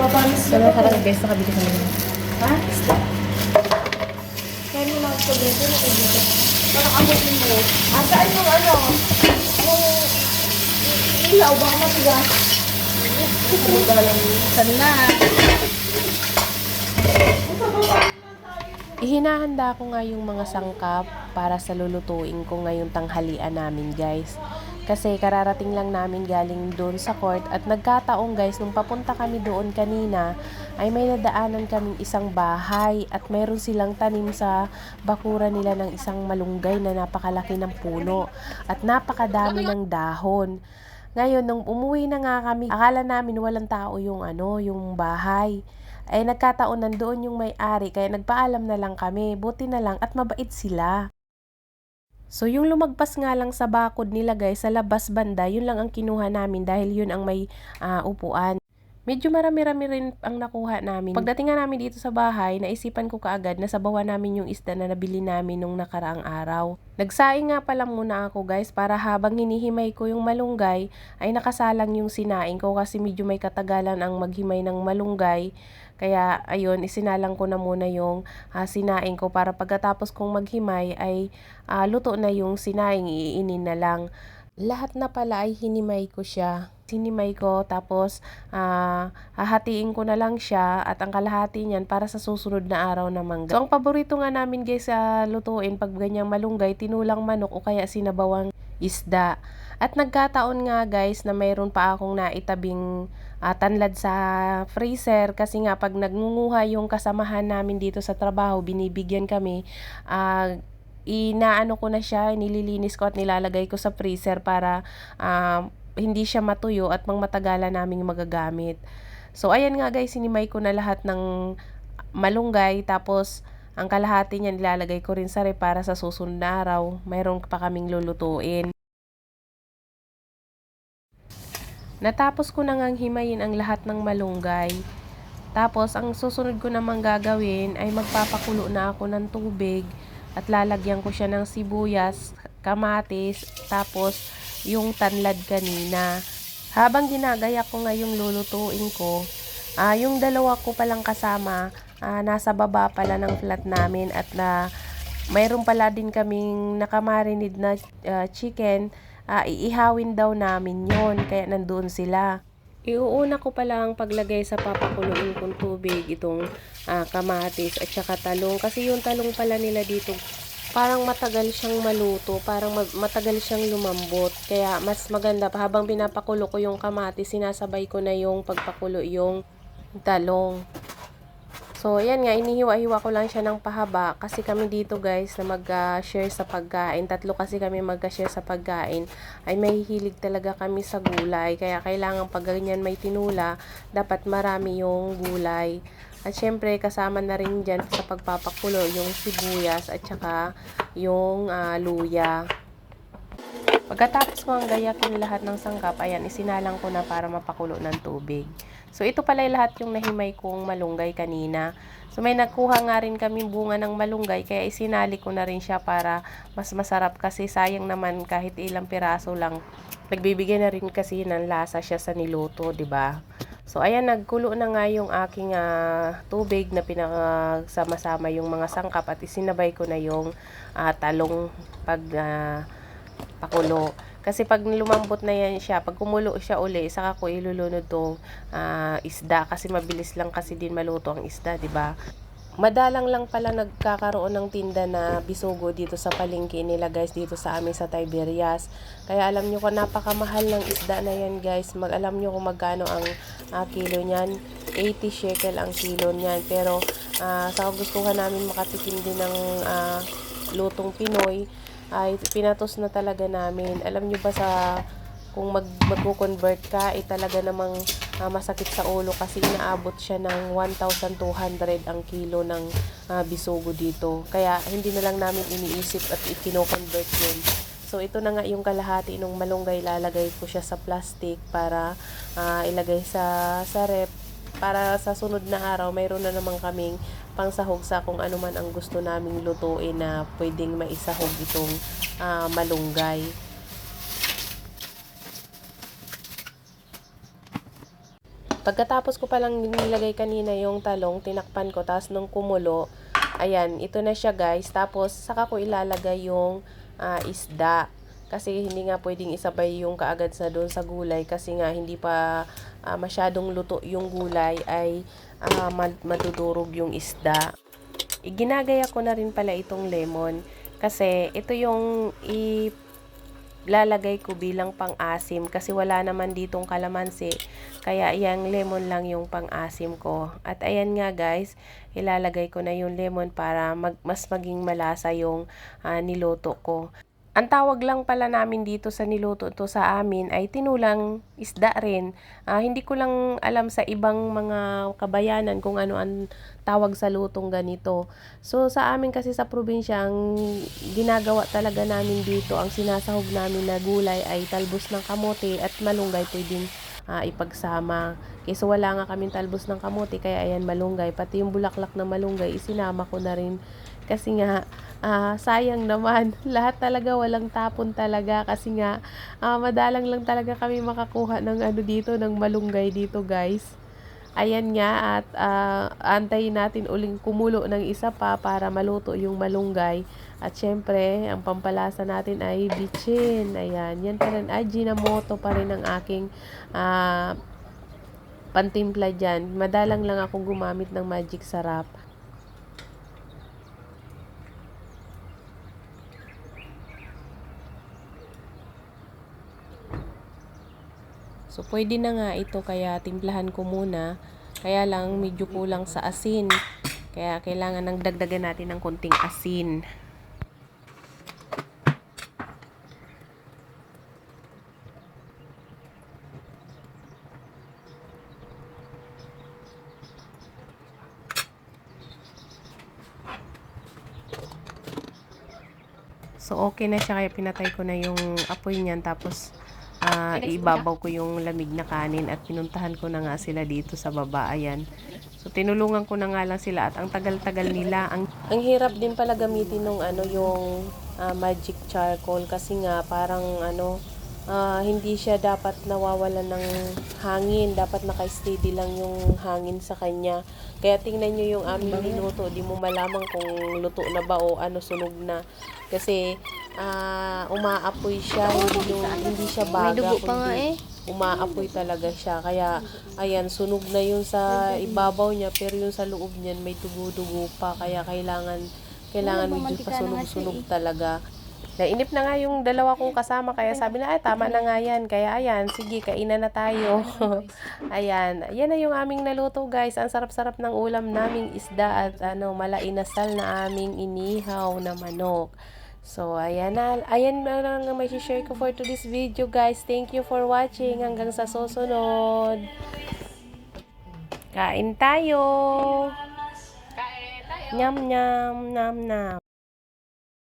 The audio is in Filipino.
Papanis So, nakarang guys, nakabili ng Ha? Kaya mo lang ito, Beto, na ito dito. Parang amotin mo. Ah, saan yung ano? Yung ilaw, baka matigas. Saan na? Ihinahanda ko nga yung mga sangkap para sa lulutuin ko ngayong tanghalian namin guys. Kasi kararating lang namin galing doon sa court at nagkataong guys, nung papunta kami doon kanina, ay may nadaanan kaming isang bahay at mayroon silang tanim sa bakura nila ng isang malunggay na napakalaki ng puno at napakadami ng dahon. Ngayon, nung umuwi na nga kami, akala namin walang tao yung ano, yung bahay. Ay nagkataon nandoon yung may-ari, kaya nagpaalam na lang kami. Buti na lang at mabait sila. So yung lumagpas nga lang sa bakod nila guys, sa labas banda, yun lang ang kinuha namin dahil yun ang may ah, upuan. Medyo marami-rami rin ang nakuha namin. Pagdating nga namin dito sa bahay, naisipan ko kaagad na sabawan namin yung isda na nabili namin nung nakaraang araw. Nagsaing nga pala muna ako guys para habang hinihimay ko yung malunggay ay nakasalang yung sinaing ko kasi medyo may katagalan ang maghimay ng malunggay. Kaya ayun, isinalang ko na muna yung ah, sinaing ko para pagkatapos kong maghimay ay ah, luto na yung sinaing, iinin na lang. Lahat na pala ay hinimay ko siya. Sinimay ko tapos ah, hahatiin ko na lang siya at ang kalahati niyan para sa susunod na araw na mangga. So ang paborito nga namin guys sa lutuin pag ganyang malunggay, tinulang manok o kaya sinabawang isda. At nagkataon nga guys na mayroon pa akong naitabing ah, tanlad sa freezer kasi nga pag nagngunguha yung kasamahan namin dito sa trabaho, binibigyan kami ah, inaano ko na siya, nililinis ko at nilalagay ko sa freezer para ah, hindi siya matuyo at pang matagalan naming magagamit. So ayan nga guys, sinimay ko na lahat ng malunggay tapos ang kalahati niya nilalagay ko rin sa rep para sa susunod na araw. Mayroon pa kaming lulutuin. Natapos ko na ngang himayin ang lahat ng malunggay. Tapos, ang susunod ko namang gagawin ay magpapakulo na ako ng tubig at lalagyan ko siya ng sibuyas, kamatis, tapos yung tanlad kanina. Habang ginagaya ko nga yung lulutuin ko, ah yung dalawa ko palang kasama, ah, nasa baba pala ng flat namin at na mayroon pala din kaming nakamarinid na ah, chicken, ah, iihawin daw namin yon kaya nandoon sila. Iuuna ko pala ang paglagay sa papakuluin kong tubig itong ah, kamatis at saka talong kasi yung talong pala nila dito parang matagal siyang maluto, parang ma- matagal siyang lumambot. Kaya mas maganda habang pinapakulo ko yung kamatis, sinasabay ko na yung pagpakulo yung talong. So, ayan nga, inihiwa-hiwa ko lang siya ng pahaba kasi kami dito guys na mag-share sa pagkain. Tatlo kasi kami mag-share sa pagkain. Ay may hilig talaga kami sa gulay. Kaya kailangan pag ganyan may tinula, dapat marami yung gulay. At syempre, kasama na rin dyan sa pagpapakulo yung sibuyas at saka yung ah, luya. Pagkatapos ko ang gayakin lahat ng sangkap, ayan, isinalang ko na para mapakulo ng tubig. So, ito pala lahat yung nahimay kong malunggay kanina. So, may nakuha nga rin kami bunga ng malunggay, kaya isinali ko na rin siya para mas masarap kasi sayang naman kahit ilang piraso lang. Nagbibigay na rin kasi ng lasa siya sa niluto, di ba? So, ayan, nagkulo na nga yung aking ah, tubig na pinagsama-sama yung mga sangkap at isinabay ko na yung ah, talong pag ah, pakulo. Kasi pag lumambot na yan siya, pag kumulo siya uli, saka ko ilulunod tong ah, isda kasi mabilis lang kasi din maluto ang isda, 'di ba? Madalang lang pala nagkakaroon ng tinda na bisugo dito sa palengke nila guys dito sa amin sa Tiberias. Kaya alam nyo kung napakamahal ng isda na yan guys. Mag alam nyo kung magkano ang ah, kilo niyan. 80 shekel ang kilo niyan. Pero ah, sa kagustuhan namin makatikim din ng ah, lutong Pinoy ay pinatos na talaga namin. Alam nyo ba sa kung mag magko-convert ka, eh talaga namang ah, masakit sa ulo kasi inaabot siya ng 1,200 ang kilo ng ah, bisugo dito. Kaya hindi na lang namin iniisip at ikino-convert yun. So ito na nga yung kalahati ng malunggay, lalagay ko siya sa plastic para ah, ilagay sa sa rep para sa sunod na araw mayroon na naman kaming pangsahog sa kung ano man ang gusto naming lutuin na pwedeng maisahog itong ah, malunggay. Pagkatapos ko palang nilagay kanina yung talong, tinakpan ko, tapos nung kumulo, ayan, ito na siya guys. Tapos, saka ko ilalagay yung ah, isda. Kasi hindi nga pwedeng isabay yung kaagad sa doon sa gulay kasi nga hindi pa ah, masyadong luto yung gulay ay mad- madudurog yung isda. Ginagaya ko na rin pala itong lemon kasi ito yung i lalagay ko bilang pang-asim kasi wala naman ditong kalamansi. Kaya yung lemon lang yung pang-asim ko. At ayan nga guys, ilalagay ko na yung lemon para mag, mas maging malasa yung ah, niluto ko. Ang tawag lang pala namin dito sa niluto to sa amin ay tinulang isda rin. Ah, hindi ko lang alam sa ibang mga kabayanan kung ano ang tawag sa lutong ganito. So sa amin kasi sa probinsya, ang ginagawa talaga namin dito, ang sinasahog namin na gulay ay talbos ng kamote at malunggay pwedeng ah, ipagsama. Kasi wala nga kaming talbos ng kamote, kaya ayan malunggay. Pati yung bulaklak na malunggay, isinama ko na rin. Kasi nga, ah, sayang naman. Lahat talaga walang tapon talaga. Kasi nga, ah, madalang lang talaga kami makakuha ng ano dito, ng malunggay dito guys. Ayan nga at ah, antayin natin uling kumulo ng isa pa para maluto yung malunggay. At syempre, ang pampalasa natin ay bitchin. Ayan, yan pa rin. Ay, Ginamoto pa rin ang aking ah, pantimpla dyan. Madalang lang akong gumamit ng magic sarap. So, pwede na nga ito kaya timplahan ko muna. Kaya lang medyo kulang sa asin. Kaya kailangan ng dagdagan natin ng konting asin. So, okay na siya. Kaya pinatay ko na yung apoy niyan. Tapos, ah, ibabaw ko yung lamig na kanin. At pinuntahan ko na nga sila dito sa baba. Ayan. So, tinulungan ko na nga lang sila. At ang tagal-tagal nila. Ang, ang hirap din pala gamitin nung ano, yung ah, magic charcoal. Kasi nga, parang ano, ah, hindi siya dapat nawawalan ng hangin. Dapat naka-steady lang yung hangin sa kanya. Kaya tingnan nyo yung aming niluto. Di mo malaman kung luto na ba o ano sunog na. Kasi ah, umaapoy siya. Hindi, yung, hindi siya baga. May dugo pa nga eh. Umaapoy talaga siya. Kaya, ayan, sunog na yun sa ibabaw niya. Pero yung sa loob niyan, may dugo-dugo pa. Kaya kailangan, kailangan medyo pasunog-sunog eh. talaga. Nainip na nga yung dalawa kong kasama kaya sabi na ay tama na nga yan. Kaya ayan, sige kainan na tayo. ayan, yan na yung aming naluto guys. Ang sarap-sarap ng ulam naming isda at ano, malainasal na aming inihaw na manok. So, ayan na. Ayan na lang ang may share ko for today's video guys. Thank you for watching. Hanggang sa susunod. Kain tayo. Nyam, nyam, nam, nam.